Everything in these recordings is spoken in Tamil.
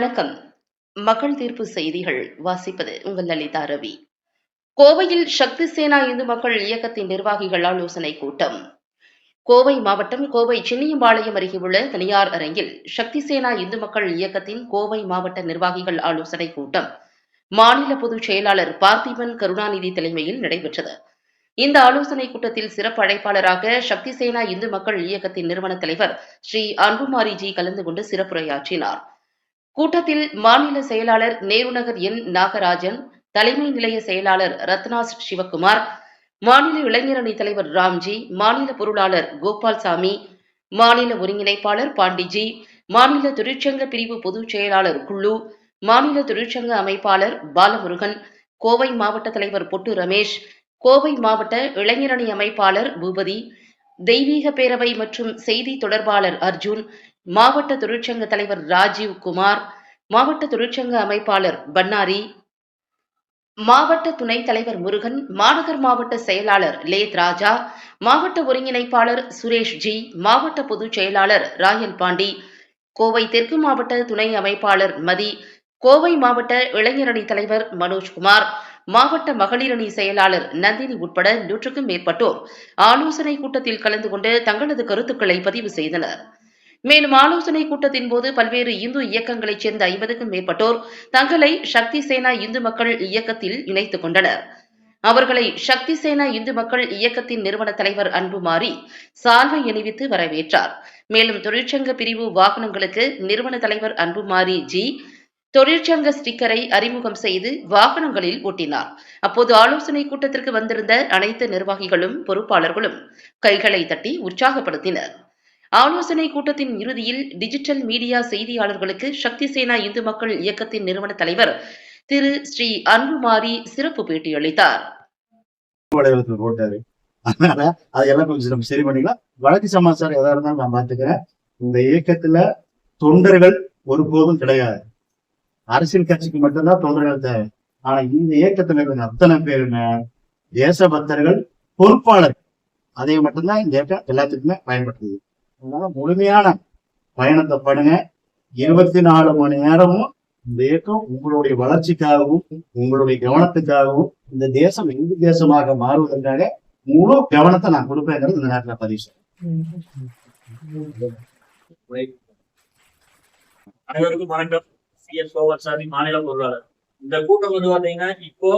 வணக்கம். மக்கள் தீர்ப்பு செய்திகள் வாசிப்பது உங்கள் லலிதா ரவி. கோவையில் சக்தி சேனா இந்து மக்கள் இயக்கத்தின் நிர்வாகிகள் ஆலோசனை கூட்டம். கோவை மாவட்டம் கோவை சின்னியம்பாளையம் அருகே உள்ள தனியார் அரங்கில் சக்தி சேனா இந்து மக்கள் இயக்கத்தின் கோவை மாவட்ட நிர்வாகிகள் ஆலோசனை கூட்டம். மாநில பொதுச் செயலாளர் பார்த்திபன் கருணாநிதி தலைமையில் நடைபெற்றது. இந்த ஆலோசனை கூட்டத்தில் சிறப்பு அழைப்பாளராக சக்தி சேனா இந்து மக்கள் இயக்கத்தின் நிறுவன தலைவர் ஸ்ரீ அன்புமாரிஜி கலந்து கொண்டு சிறப்புரையாற்றினார். கூட்டத்தில் மாநில செயலாளர் நேருநகர் என் நாகராஜன் தலைமை நிலைய செயலாளர் ரத்னாஸ் சிவகுமார் மாநில இளைஞரணி தலைவர் ராம்ஜி மாநில பொருளாளர் கோபால்சாமி மாநில ஒருங்கிணைப்பாளர் பாண்டிஜி மாநில தொழிற்சங்க பிரிவு பொதுச் செயலாளர் குள்ளு மாநில தொழிற்சங்க அமைப்பாளர் பாலமுருகன் கோவை மாவட்ட தலைவர் பொட்டு ரமேஷ் கோவை மாவட்ட இளைஞரணி அமைப்பாளர் பூபதி தெய்வீக பேரவை மற்றும் செய்தி தொடர்பாளர் அர்ஜுன் மாவட்ட தொழிற்சங்க தலைவர் ராஜீவ் குமார் மாவட்ட தொழிற்சங்க அமைப்பாளர் பன்னாரி மாவட்ட துணைத் தலைவர் முருகன் மாநகர் மாவட்ட செயலாளர் லேத் ராஜா மாவட்ட ஒருங்கிணைப்பாளர் சுரேஷ் ஜி மாவட்ட பொதுச் செயலாளர் ராயல் பாண்டி கோவை தெற்கு மாவட்ட துணை அமைப்பாளர் மதி கோவை மாவட்ட இளைஞரணி தலைவர் மனோஜ்குமார் மாவட்ட மகளிரணி செயலாளர் நந்தினி உட்பட நூற்றுக்கும் மேற்பட்டோர் ஆலோசனை கூட்டத்தில் கலந்து கொண்டு தங்களது கருத்துக்களை பதிவு செய்தனர். மேலும் ஆலோசனை கூட்டத்தின் போது பல்வேறு இந்து இயக்கங்களைச் சேர்ந்த ஐம்பதுக்கும் மேற்பட்டோர் தங்களை சக்தி சேனா இந்து மக்கள் இயக்கத்தில் இணைத்துக் கொண்டனர். அவர்களை சக்தி சேனா இந்து மக்கள் இயக்கத்தின் நிறுவன தலைவர் அன்புமாரி சால்வை அணிவித்து வரவேற்றார். மேலும் தொழிற்சங்க பிரிவு வாகனங்களுக்கு நிறுவன தலைவர் அன்புமாரி ஜி தொழிற்சங்க ஸ்டிக்கரை அறிமுகம் செய்து வாகனங்களில் ஒட்டினார். அப்போது ஆலோசனை கூட்டத்திற்கு வந்திருந்த அனைத்து நிர்வாகிகளும் பொறுப்பாளர்களும் கைகளை தட்டி உற்சாகப்படுத்தினர். ஆலோசனை கூட்டத்தின் இறுதியில் டிஜிட்டல் மீடியா செய்தியாளர்களுக்கு சக்தி சேனா இந்து மக்கள் இயக்கத்தின் நிறுவன தலைவர் திரு ஸ்ரீ அன்புமாரி சிறப்பு பேட்டியளித்தார் அளித்தார். அதனால அதெல்லாம் கொஞ்சம் நம்ம சரி பண்ணிக்கலாம். வழக்கு சமாச்சாரம் எதா இருந்தாலும் நான் பாத்துக்கிறேன் இந்த இயக்கத்துல தொண்டர்கள் ஒருபோதும் கிடையாது. அரசியல் கட்சிக்கு மட்டும்தான் தொண்டர்கள் தேவை. ஆனா இந்த இயக்கத்துல இருக்கிற அத்தனை பேருமே தேசபக்தர்கள் பொறுப்பாளர் அதை மட்டும்தான் இந்த இயக்கம் எல்லாத்துக்குமே பயன்படுத்துது. அதனால முழுமையான பயணத்தை பண்ணுங்க. இருபத்தி நாலு மணி நேரமும் இந்த இயக்கம் உங்களுடைய வளர்ச்சிக்காகவும் உங்களுடைய கவனத்துக்காகவும் இந்த தேசம் இந்து தேசமாக மாறுவதற்காக முழு கவனத்தை நான் கொடுப்பேங்கிறது இந்த நேரத்தில் பதிவு செய்றேன். அனைவருக்கும் வணக்கம். சிஎஸ் கோவர்சாமி மாநில பொருளாளர். இந்த கூட்டம் வந்து பாத்தீங்கன்னா இப்போ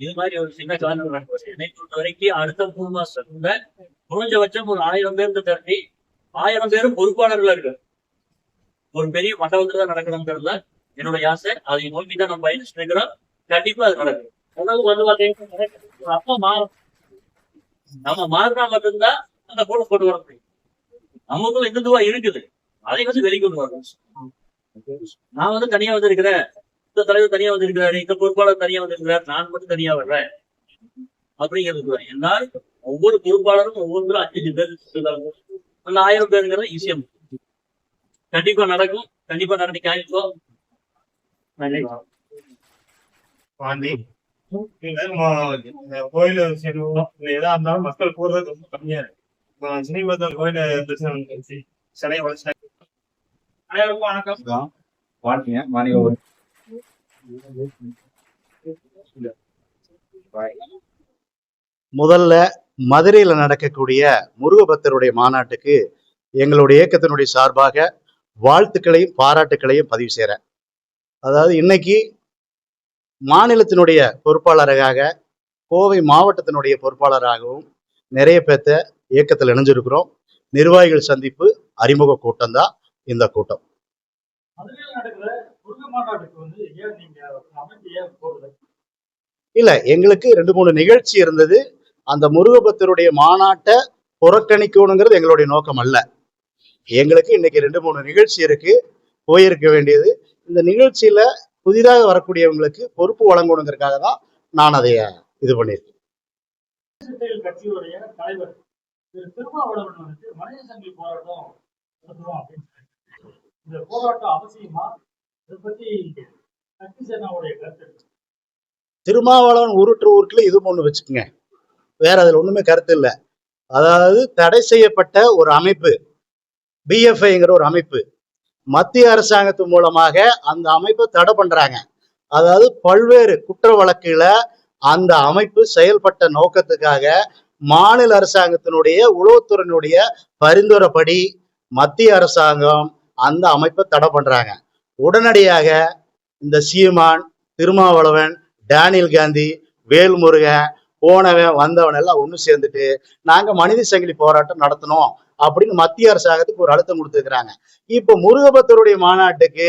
இது மாதிரி ஒரு சின்ன காரணம் என்னை பொறுத்த வரைக்கும் அடுத்த மூணு மாசத்துல குறைஞ்சபட்சம் ஒரு ஆயிரம் பேருக்கு திரட்டி ஆயிரம் பேரும் பொறுப்பாளர்களா இருக்கு. ஒரு பெரிய மண்டபத்துல தான் நடக்கணுங்கிறதுல என்னுடைய ஆசை. அதை நோக்கி தான் நம்ம பயணிச்சுட்டு இருக்கிறோம். கண்டிப்பா அது நடக்கும். உணவு வந்து பாத்தீங்கன்னா மாறும். நம்ம மாறினா மட்டும்தான் அந்த கூட கொண்டு வர முடியும். நமக்கும் இந்துவா இருக்குது. அதை வந்து வெளிக்கொண்டு வரணும். நான் வந்து தனியா வந்திருக்கிறேன் இந்த தலைவர் தனியா வந்திருக்கிறாரு இந்த பொறுப்பாளர் தனியா வந்திருக்கிறார் நான் மட்டும் தனியா வர்றேன். அப்படிங்கிறது வரை. என்னால் ஒவ்வொரு பொறுப்பாளரும் ஒவ்வொருத்தரும் அஞ்சு அஞ்சு பேர் அந்த ஆயிரம் பேருங்கிறது ஈஸியா கண்டிப்பா நடக்கும். கண்டிப்பா நன்றி. பாண்டி கோயில் எதா இருந்தாலும் மக்கள் போறது ரொம்ப கம்மியா இருக்கு. சினிமத்தில் கோயில சிலையை வளர்ச்சி. அனைவருக்கும் வணக்கம். வாழ்க்கைய மாநில முதல்ல மதுரையில நடக்கக்கூடிய முருகபக்தருடைய மாநாட்டுக்கு எங்களுடைய இயக்கத்தினுடைய சார்பாக வாழ்த்துக்களையும் பாராட்டுக்களையும் பதிவு செய்கிறேன் அதாவது இன்னைக்கு மாநிலத்தினுடைய பொறுப்பாளராக கோவை மாவட்டத்தினுடைய பொறுப்பாளராகவும் நிறைய பேர்த்த இயக்கத்தில் இணைஞ்சிருக்கிறோம். நிர்வாகிகள் சந்திப்பு அறிமுக கூட்டம் தான் இந்த கூட்டம். இல்ல எங்களுக்கு ரெண்டு மூணு நிகழ்ச்சி இருந்தது. அந்த முருகபக்தருடைய மாநாட்டை புறக்கணிக்கணுங்கிறது எங்களுடைய நோக்கம் அல்ல. எங்களுக்கு இன்னைக்கு ரெண்டு மூணு நிகழ்ச்சி இருக்கு. போயிருக்க வேண்டியது. இந்த நிகழ்ச்சியில புதிதாக வரக்கூடியவங்களுக்கு பொறுப்பு வழங்கணுங்கிறதுக்காக தான் நான் அதை இது பண்ணியிருக்கேன். திருமாவளவன் உருட்டு ஊருக்குள்ள இது ஒண்ணு வச்சுக்கோங்க. வேற அதுல ஒண்ணுமே கருத்து இல்லை. அதாவது தடை செய்யப்பட்ட ஒரு அமைப்பு பிஎஃப்ஐங்கிற ஒரு அமைப்பு மத்திய அரசாங்கத்து மூலமாக அந்த அமைப்பை தடை பண்றாங்க. அதாவது பல்வேறு குற்ற வழக்குல அந்த அமைப்பு செயல்பட்ட நோக்கத்துக்காக மாநில அரசாங்கத்தினுடைய உளவுத்துறையினுடைய பரிந்துரைப்படி மத்திய அரசாங்கம் அந்த அமைப்பை தடை பண்றாங்க. உடனடியாக இந்த சீமான் திருமாவளவன் டேனியல் காந்தி வேல்முருகன் போனவன் வந்தவன் எல்லாம் ஒன்று சேர்ந்துட்டு நாங்க மனித சங்கிலி போராட்டம் நடத்தணும் அப்படின்னு மத்திய அரசாங்கத்துக்கு ஒரு அழுத்தம் கொடுத்துருக்குறாங்க. இப்போ முருகபத்தருடைய மாநாட்டுக்கு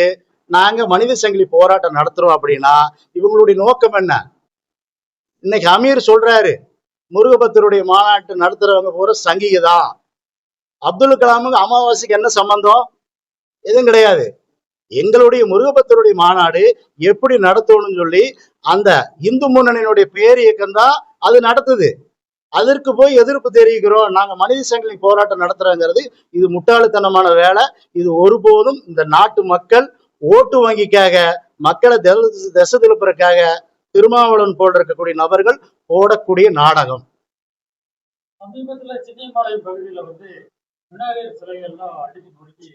நாங்க மனித சங்கிலி போராட்டம் நடத்துறோம் அப்படின்னா இவங்களுடைய நோக்கம் என்ன? இன்னைக்கு அமீர் சொல்றாரு முருகபத்தருடைய மாநாட்டு நடத்துறவங்க பூரா சங்கிகதான் அப்துல் கலாமுக்கு அமாவாசைக்கு என்ன சம்பந்தம்? எதுவும் கிடையாது. எங்களுடைய முருகபத்தருடைய மாநாடு எப்படி நடத்தணும்னு சொல்லி அந்த இந்து முன்னணியினுடைய பேர் இயக்கம் தான் அது நடத்துது. அதற்கு போய் எதிர்ப்பு தெரிவிக்கிறோம். நாங்க மனித சங்கிலி போராட்டம் நடத்துறோங்கிறது இது முட்டாள்தனமான வேலை. இது ஒருபோதும் இந்த நாட்டு மக்கள் ஓட்டு வங்கிக்காக மக்களை தெ- திசை திருப்புறதுக்காக திருமாவளவன் போல் இருக்கக்கூடிய நபர்கள் போடக்கூடிய நாடகம். சமீபத்துல சின்னியம்பாளையம் பகுதியில வந்து விநாயகர் சிலைகள்லாம் அடித்து முடிச்சு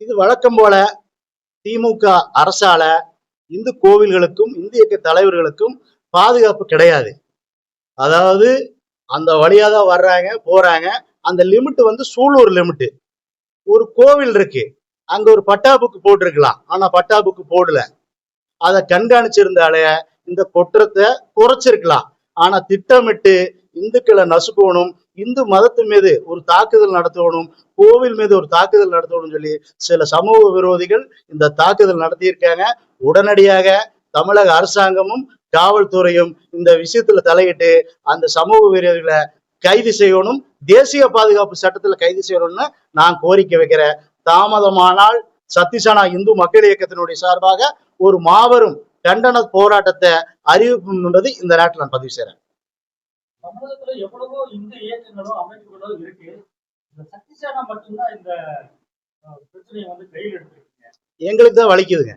இது வழக்கம் போல திமுக அரசால இந்து கோவில்களுக்கும் இந்திய தலைவர்களுக்கும் பாதுகாப்பு கிடையாது. அதாவது அந்த வழியாக தான் வர்றாங்க போறாங்க. அந்த லிமிட் வந்து சூலூர் லிமிட். ஒரு கோவில் இருக்கு. அங்க ஒரு பட்டா புக்கு போட்டிருக்கலாம். ஆனா பட்டா புக்கு போடல. அதை கண்காணிச்சிருந்தாலே இந்த குற்றத்தை குறைச்சிருக்கலாம். ஆனா திட்டமிட்டு இந்துக்களை நசுக்கணும் இந்து மதத்து மீது ஒரு தாக்குதல் நடத்தணும் கோவில் மீது ஒரு தாக்குதல் நடத்தணும்னு சொல்லி சில சமூக விரோதிகள் இந்த தாக்குதல் நடத்தியிருக்காங்க. உடனடியாக தமிழக அரசாங்கமும் காவல்துறையும் இந்த விஷயத்துல தலையிட்டு அந்த சமூக விரோதிகளை கைது செய்யணும். தேசிய பாதுகாப்பு சட்டத்துல கைது செய்யணும்னு நான் கோரிக்கை வைக்கிறேன். தாமதமானால் சத்திசனா இந்து மக்கள் இயக்கத்தினுடைய சார்பாக ஒரு மாபெரும் கண்டன போராட்டத்தை அறிவிப்பு என்பது இந்த நாட்டில் நான் பதிவு செய்கிறேன் தமிழகத்துல எவ்வளவோ இந்த இயக்கங்களோ அமைப்புகளோ இருக்கு. இந்த சக்திசானா மட்டும்தான் இந்த பிரச்சனையை வந்து கையில் எடுத்துருக்கீங்க எங்களுக்கு தான் வலிக்குதுங்க.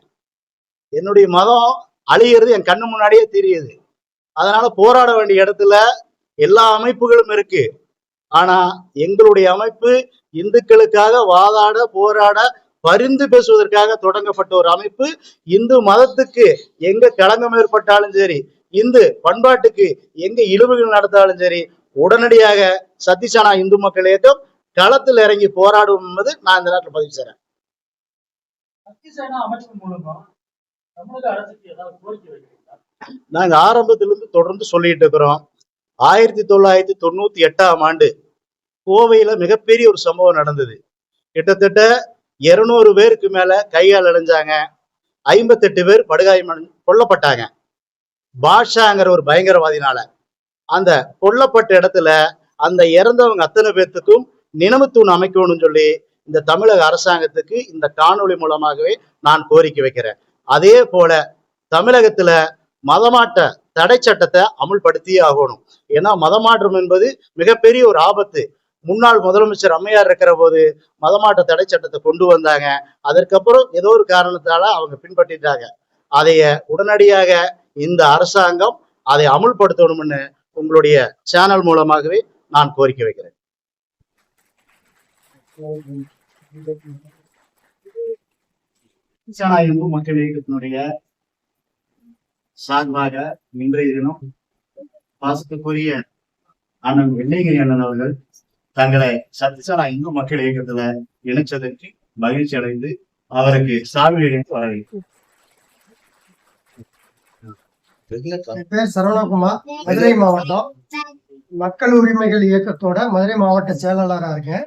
என்னுடைய மதம் அழிகிறது என் கண்ணு முன்னாடியே தெரியுது. அதனால போராட வேண்டிய இடத்துல எல்லா அமைப்புகளும் இருக்கு. ஆனா எங்களுடைய அமைப்பு இந்துக்களுக்காக வாதாட போராட பரிந்து பேசுவதற்காக தொடங்கப்பட்ட ஒரு அமைப்பு. இந்து மதத்துக்கு எங்க களங்கம் ஏற்பட்டாலும் சரி இந்து பண்பாட்டுக்கு எங்க இழிவுகள் நடந்தாலும் சரி உடனடியாக சத்திசானா இந்து மக்கள் இயக்கம் களத்தில் இறங்கி போராடும் என்பது நான் இந்த நாட்டில் பதிவு செய்றேன். நாங்க ஆரம்பத்திலிருந்து தொடர்ந்து சொல்லிட்டு இருக்கிறோம். ஆயிரத்தி தொள்ளாயிரத்தி தொண்ணூத்தி எட்டாம் ஆண்டு கோவையில மிகப்பெரிய ஒரு சம்பவம் நடந்தது. கிட்டத்தட்ட இருநூறு பேருக்கு மேல கையால் அடைஞ்சாங்க ஐம்பத்தெட்டு பேர் படுகாயம் அடைஞ்சு கொல்லப்பட்டாங்க. பாஷாங்கிற ஒரு பயங்கரவாதினால அந்த கொல்லப்பட்ட இடத்துல அந்த இறந்தவங்க அத்தனை பேர்த்துக்கும் நினைவு தூண் அமைக்கணும்னு சொல்லி இந்த தமிழக அரசாங்கத்துக்கு இந்த காணொளி மூலமாகவே நான் கோரிக்கை வைக்கிறேன். அதே போல தமிழகத்துல மதமாட்ட தடை சட்டத்தை அமுல்படுத்தியே ஆகணும். ஏன்னா மதமாற்றம் என்பது மிகப்பெரிய ஒரு ஆபத்து. முன்னாள் முதலமைச்சர் அம்மையார் இருக்கிற போது மதமாட்ட தடை சட்டத்தை கொண்டு வந்தாங்க. அதற்கப்புறம் ஏதோ ஒரு காரணத்தால அவங்க பின்பற்றிட்டாங்க. அதைய உடனடியாக இந்த அரசாங்கம் அதை அமுல்படுத்தணும்னு உங்களுடைய சேனல் மூலமாகவே நான் கோரிக்கை வைக்கிறேன். ஜனநாயக மக்கள் இயக்கத்தினுடைய சார்பாக இன்றைய தினம் பாசத்துக்குரிய அண்ணன் வெள்ளையகிரி அண்ணன் அவர்கள் தங்களை சத்திசனா இந்து மக்கள் இயக்கத்துல இணைச்சதற்கு மகிழ்ச்சி அடைந்து அவருக்கு சாமி வரவேற்கிறேன் என் பேர் சரவணகுமார். மதுரை மாவட்டம். மக்கள் உரிமைகள் இயக்கத்தோட மதுரை மாவட்ட செயலாளராக இருக்கேன்.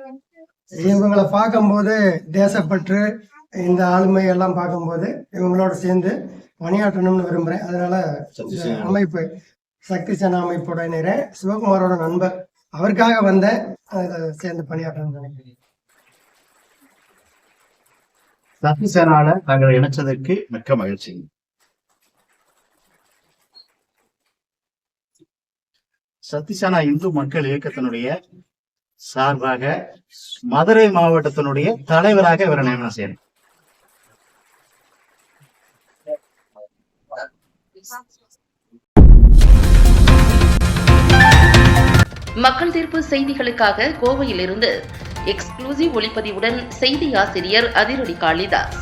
இவங்களை பார்க்கும்போது தேசப்பற்று இந்த ஆளுமை எல்லாம் பார்க்கும்போது இவங்களோட சேர்ந்து பணியாற்றணும்னு விரும்புறேன். அதனால அமைப்பு சக்தி சேனா அமைப்போட இணைறேன் சிவகுமாரோட நண்பர். அவருக்காக வந்தேன் அதுல சேர்ந்து பணியாற்றணும்னு நினைக்கிறேன். சத்திசேனால தங்களை இணைச்சதற்கு மிக்க மகிழ்ச்சி. சத்திசானா இந்து மக்கள் இயக்கத்தினுடைய சார்பாக மதுரை மாவட்டத்தினுடைய தலைவராக இவரை நியமனம் செய்யணும். மக்கள் தீர்ப்பு செய்திகளுக்காக கோவையிலிருந்து எக்ஸ்க்ளூசிவ் ஒளிப்பதிவுடன் செய்தி ஆசிரியர் அதிரடி காளிதாஸ்.